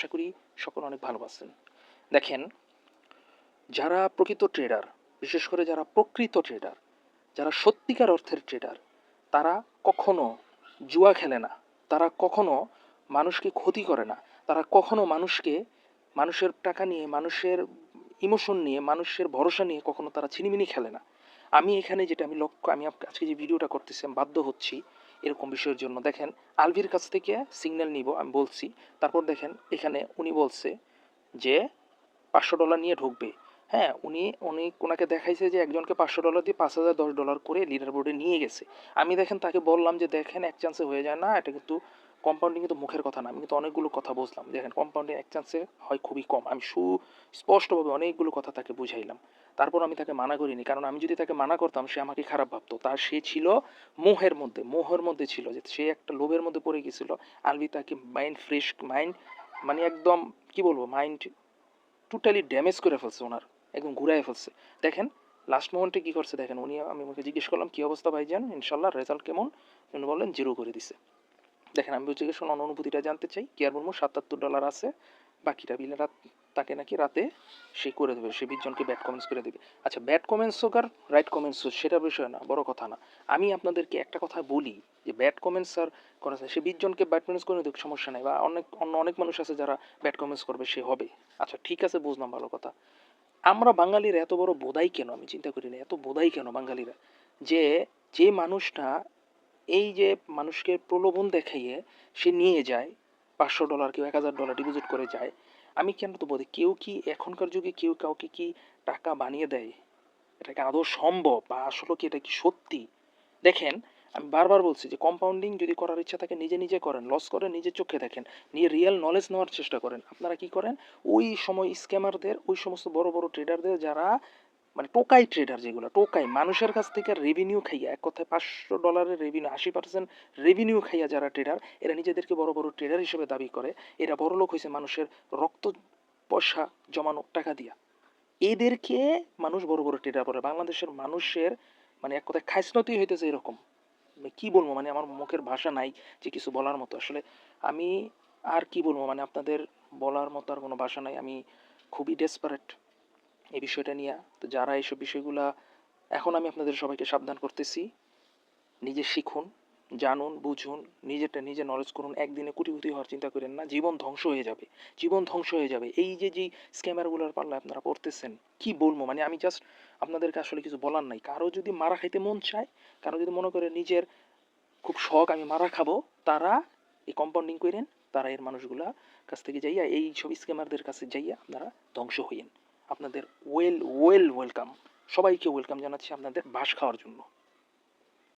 আশা করি সকলে অনেক ভালো আছেন দেখেন, যারা প্রকৃত ট্রেডার বিশেষ করে যারা প্রকৃত ট্রেডার যারা সত্যিকার অর্থের ট্রেডার তারা কখনো জুয়া খেলে না। তারা কখনো মানুষকে ক্ষতি করে না। তারা কখনো মানুষকে, মানুষের টাকা নিয়ে, মানুষের ইমোশন নিয়ে, মানুষের ভরসা নিয়ে কখনো তারা ছিনিমিনি খেলে না। আমি এখানে যেটা আমি লক্ষ্য, আমি আজকে যে ভিডিওটা করতেছি, আমি বাধ্য হচ্ছি এরকম বিষয়ের জন্য। দেখেন, আলভির কাছ থেকে সিগন্যাল নিব, আমি বলছি। তারপর দেখেন, এখানে উনি বলছে যে, পাঁচশো ডলার নিয়ে ঢুকবে। হ্যাঁ উনি উনি ওনাকে দেখাইছে যে একজনকে পাঁচশো ডলার দিয়ে পাঁচ হাজার দশ ডলার করে লিডার বোর্ডে নিয়ে গেছে। আমি দেখেন তাকে বললাম যে, দেখেন, এক চান্সে হয়ে যায় না, এটা কিন্তু কম্পাউন্ডিং কিন্তু মুখের কথা না। আমি কিন্তু অনেকগুলো কথা বুঝলাম। দেখেন কম্পাউন্ডিং এক চান্সে হয় খুবই কম। আমি সুস্পষ্টভাবে অনেকগুলো কথা তাকে বুঝাইলাম। তারপর আমি তাকে মানা করিনি, কারণ আমি যদি তাকে মানা করতাম, সে আমাকে খারাপ ভাবতো। তার সে ছিল মোহের মধ্যে মোহের মধ্যে ছিল যে, সে একটা লোভের মধ্যে পড়ে গেছিল। আলবি তাকে মাইন্ড ফ্রেশ মাইন্ড মানে একদম, কি বলব মাইন্ড টোটালি ড্যামেজ করে ফেলছে ওনার। একদম ঘুরাই ফেলছে। দেখেন লাস্ট মোমেন্টে কি করছে দেখেন, উনি আমি ওকে জিজ্ঞেস করলাম, কি অবস্থা ভাইজান? ইনশাল্লাহ রেজাল্ট কেমন? উনি বললেন, জিরো করে দিছে। দেখেন, আমি জিজ্ঞেস করলাম অনুভূতিটা জানতে চাই? কি আর বলব? সাতাত্তর ডলার আছে, বাকিটা বিলে রাত, তাকে নাকি রাতে সে করে দেবে, সে বিশজনকে ব্যাড কমেন্টস করে দেবে। আচ্ছা ব্যাড কমেন্টস হোক আর রাইট কমেন্টস হোক সেটা বিষয় না, বড় কথা না। আমি আপনাদেরকে একটা কথা বলি, যে ব্যাড কমেন্টস আর করা সে বিশজনকে ব্যাড কমেন্টস করে দেখ সমস্যা নেই, বা অনেক, অন্য অনেক মানুষ আছে যারা ব্যাড কমেন্টস করবে, সে হবে। আচ্ছা ঠিক আছে, বুঝলাম, ভালো কথা। আমরা বাঙালিরা এত বড় বোধাই কেন? আমি চিন্তা করি না, এত বোধাই কেন বাঙালিরা? যে যে মানুষটা এই যে মানুষকে প্রলোভন দেখাইয়ে সে নিয়ে যায়, পাঁচশো ডলার কেউ এক হাজার ডলার ডিপোজিট করে যায়, আমি কেন তো বলি কেউ কি এখনকার যুগে কেউ কাউকে কি টাকা বানিয়ে দেয়? এটা কি আদৌ সম্ভব বা আসলে কি এটা কি সত্যি? দেখেন আমি বারবার বলছি যে কম্পাউন্ডিং যদি করার ইচ্ছা থাকে, নিজে নিজে করেন লস করেন নিজে চোখে দেখেন, নিয়ে রিয়েল নলেজ নেওয়ার চেষ্টা করেন। আপনারা কি করেন? ওই সময় স্ক্যামারদের ওই সমস্ত বড় বড় ট্রেডারদের যারা মানে টোকাই ট্রেডার যেগুলো, টোকাই, মানুষের কাছ থেকে রেভিনিউ খাইয়া, এক কথায় পাঁচশো ডলারের রেভিনিউ আশি পার্সেন্ট রেভিনিউ খাইয়া যারা ট্রেডার এরা নিজেদেরকে বড় বড় ট্রেডার হিসেবে দাবি করে, এরা বড় লোক হয়েছে মানুষের রক্ত পয়সা জমানো টাকা দিয়া। এদেরকে মানুষ বড় বড় ট্রেডার করে বাংলাদেশের মানুষের মানে এক কথায় খাইসনতি হইতেছে এরকম। কি বলব? মানে আমার মুখের ভাষা নাই যে কিছু বলার মতো। আসলে আমি আর কি বলব? মানে আপনাদের বলার মতো আর কোনো ভাষা নাই। আমি খুবই ডেসপারেট এই বিষয়টা নিয়ে। তো যারা এইসব বিষয়গুলা, এখন আমি আপনাদের সবাইকে সাবধান করতেছি। নিজে শিখুন। জানুন, বুঝুন, নিজেরটা নিজে নলেজ করুন, একদিনে কোটিপতি হওয়ার চিন্তা করেন না, জীবন ধ্বংস হয়ে যাবে, জীবন ধ্বংস হয়ে যাবে। এই যে যে স্ক্যামারগুলোর পাল্লা আপনারা পড়তেছেন কি বলব? মানে আমি জাস্ট আপনাদেরকে আসলে কিছু বলার নাই। কারও যদি মারা খাইতে মন চায়, কারও যদি মনে করে নিজের খুব শখ, আমি মারা খাব, তারা এই কম্পাউন্ডিং করেন, তারা এর মানুষগুলা কাছ থেকে যাইয়া, এই সব স্ক্যামারদের কাছে যাইয়া আপনারা ধ্বংস হইয়েন। আপনাদের ওয়েল ওয়েল ওয়েলকাম সবাইকে ওয়েলকাম জানাচ্ছি আপনাদের বাস খাওয়ার জন্য।